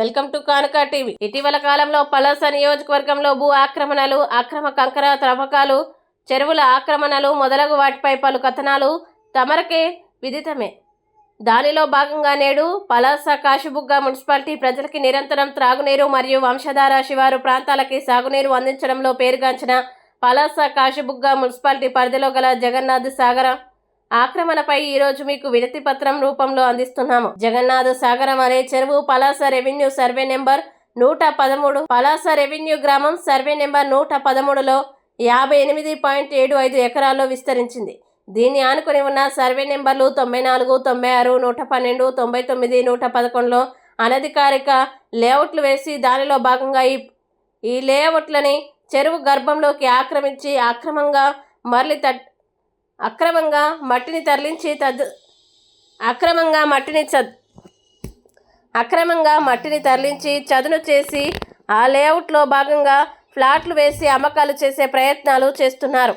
Welcome to కానుక TV. ఇటీవల కాలంలో పలాస నియోజకవర్గంలో భూ ఆక్రమణలు అక్రమ కంకర త్రవ్వకాలు చెరువుల ఆక్రమణలు మొదలగు వాటిపై పలు కథనాలు తమరకే విదితమే. దానిలో భాగంగా నేడు పలాస కాశుబుగ్గ మున్సిపాలిటీ ప్రజలకి నిరంతరం త్రాగునీరు మరియు వంశధార శివారు ప్రాంతాలకి సాగునీరు అందించడంలో పేరుగాంచిన పలాస కాశబుగ్గ మున్సిపాలిటీ పరిధిలో గల జగన్నాథ్ సాగర ఆక్రమణపై ఈరోజు మీకు వినతి పత్రం రూపంలో అందిస్తున్నాము. జగన్నాథ్ సాగరం అనే చెరువు పలాస రెవెన్యూ సర్వే నెంబర్ నూట పదమూడు పలాస రెవెన్యూ గ్రామం సర్వే నెంబర్ నూట పదమూడులో యాభై ఎనిమిది పాయింట్ ఏడు ఐదు ఎకరాల్లో విస్తరించింది. దీన్ని ఆనుకుని ఉన్న సర్వే నెంబర్లు తొంభై నాలుగు తొంభై ఆరు నూట పన్నెండు తొంభై తొమ్మిది నూట పదకొండులో అనధికారిక లేఅవుట్లు వేసి దానిలో భాగంగా ఈ ఈ లేఅవుట్లని చెరువు గర్భంలోకి ఆక్రమించి అక్రమంగా మరలి తట్ అక్రమంగా మట్టిని తరలించి తద్ అక్రమంగా మట్టిని చద్ అక్రమంగా మట్టిని తరలించి చదును చేసి ఆ లేఅవుట్లో భాగంగా ఫ్లాట్లు వేసి అమ్మకాలు చేసే ప్రయత్నాలు చేస్తున్నారు.